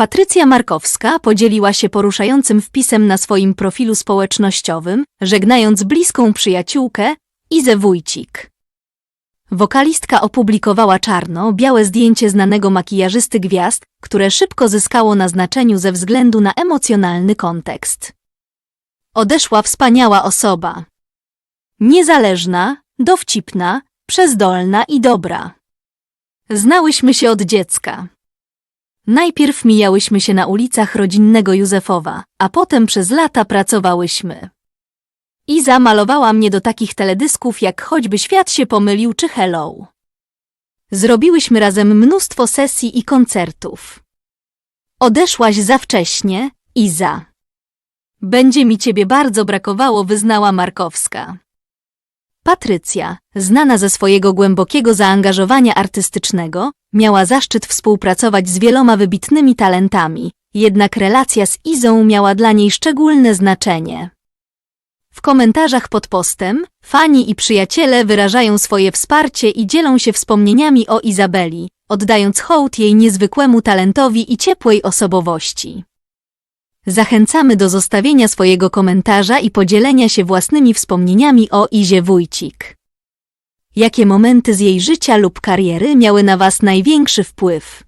Patrycja Markowska podzieliła się poruszającym wpisem na swoim profilu społecznościowym, żegnając bliską przyjaciółkę Izę Wójcik. Wokalistka opublikowała czarno-białe zdjęcie znanego makijażysty gwiazd, które szybko zyskało na znaczeniu ze względu na emocjonalny kontekst. Odeszła wspaniała osoba. Niezależna, dowcipna, przezdolna i dobra. Znałyśmy się od dziecka. Najpierw mijałyśmy się na ulicach rodzinnego Józefowa, a potem przez lata pracowałyśmy. Iza malowała mnie do takich teledysków jak choćby Świat się pomylił czy Hello. Zrobiłyśmy razem mnóstwo sesji i koncertów. Odeszłaś za wcześnie, Iza. Będzie mi ciebie bardzo brakowało, wyznała Markowska. Patrycja, znana ze swojego głębokiego zaangażowania artystycznego, miała zaszczyt współpracować z wieloma wybitnymi talentami, jednak relacja z Izą miała dla niej szczególne znaczenie. W komentarzach pod postem fani i przyjaciele wyrażają swoje wsparcie i dzielą się wspomnieniami o Izabeli, oddając hołd jej niezwykłemu talentowi i ciepłej osobowości. Zachęcamy do zostawienia swojego komentarza i podzielenia się własnymi wspomnieniami o Izie Wójcik. Jakie momenty z jej życia lub kariery miały na Was największy wpływ?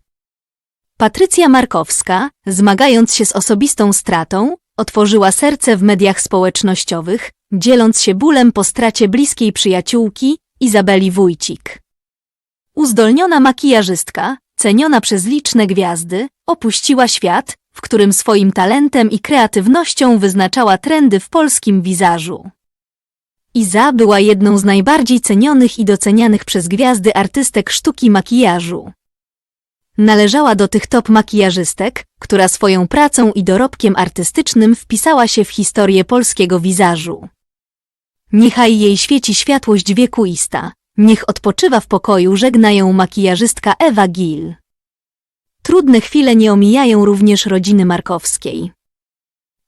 Patrycja Markowska, zmagając się z osobistą stratą, otworzyła serce w mediach społecznościowych, dzieląc się bólem po stracie bliskiej przyjaciółki Izabeli Wójcik. Uzdolniona makijażystka, ceniona przez liczne gwiazdy, opuściła świat, w którym swoim talentem i kreatywnością wyznaczała trendy w polskim wizażu. Iza była jedną z najbardziej cenionych i docenianych przez gwiazdy artystek sztuki makijażu. Należała do tych top makijażystek, która swoją pracą i dorobkiem artystycznym wpisała się w historię polskiego wizażu. Niechaj jej świeci światłość wiekuista, niech odpoczywa w pokoju, żegna ją makijażystka Ewa Gil. Trudne chwile nie omijają również rodziny Markowskiej.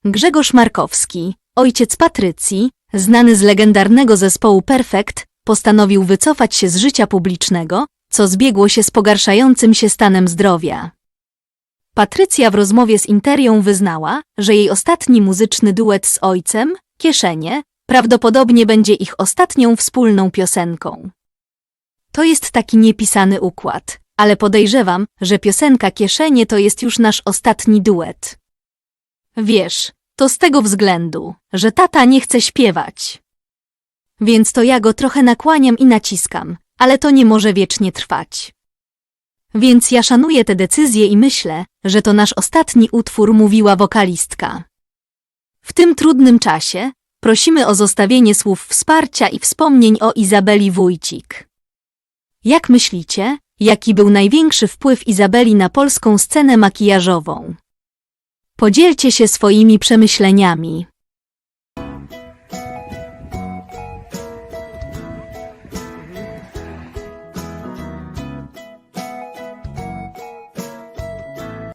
Grzegorz Markowski, ojciec Patrycji, znany z legendarnego zespołu Perfect, postanowił wycofać się z życia publicznego, co zbiegło się z pogarszającym się stanem zdrowia. Patrycja w rozmowie z Interią wyznała, że jej ostatni muzyczny duet z ojcem, Kieszenie, prawdopodobnie będzie ich ostatnią wspólną piosenką. To jest taki niepisany układ, ale podejrzewam, że piosenka Kieszenie to jest już nasz ostatni duet. Wiesz, to z tego względu, że tata nie chce śpiewać. Więc to ja go trochę nakłaniam i naciskam, ale to nie może wiecznie trwać. Więc ja szanuję tę decyzję i myślę, że to nasz ostatni utwór, mówiła wokalistka. W tym trudnym czasie prosimy o zostawienie słów wsparcia i wspomnień o Izabeli Wójcik. Jak myślicie, jaki był największy wpływ Izabeli na polską scenę makijażową? Podzielcie się swoimi przemyśleniami.